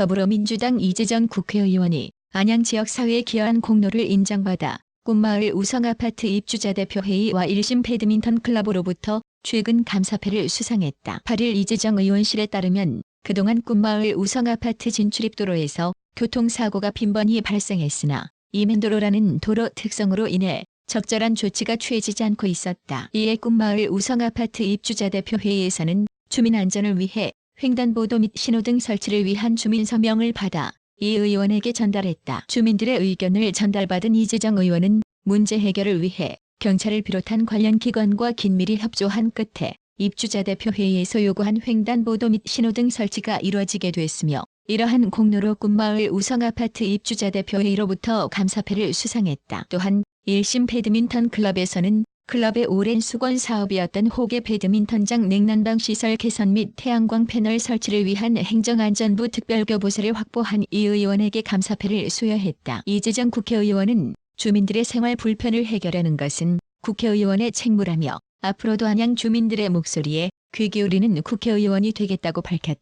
더불어민주당 이재정 국회의원이 안양 지역 사회에 기여한 공로를 인정받아 꿈마을 우성아파트 입주자 대표회의와 1심 배드민턴 클럽으로부터 최근 감사패를 수상했다. 8일 이재정 의원실에 따르면 그동안 꿈마을 우성아파트 진출입도로에서 교통사고가 빈번히 발생했으나 이면도로라는 도로 특성으로 인해 적절한 조치가 취해지지 않고 있었다. 이에 꿈마을 우성아파트 입주자 대표회의에서는 주민 안전을 위해 횡단보도 및 신호등 설치를 위한 주민 서명을 받아 이 의원에게 전달했다. 주민들의 의견을 전달받은 이재정 의원은 문제 해결을 위해 경찰을 비롯한 관련 기관과 긴밀히 협조한 끝에 입주자 대표회의에서 요구한 횡단보도 및 신호등 설치가 이루어지게 됐으며 이러한 공로로 꿈마을 우성아파트 입주자 대표회의로부터 감사패를 수상했다. 또한 1심 배드민턴 클럽에서는 클럽의 오랜 수건 사업이었던 호계 배드민턴장 냉난방 시설 개선 및 태양광 패널 설치를 위한 행정안전부 특별교부세를 확보한 이 의원에게 감사패를 수여했다. 이재정 국회의원은 주민들의 생활 불편을 해결하는 것은 국회의원의 책무라며 앞으로도 안양 주민들의 목소리에 귀 기울이는 국회의원이 되겠다고 밝혔다.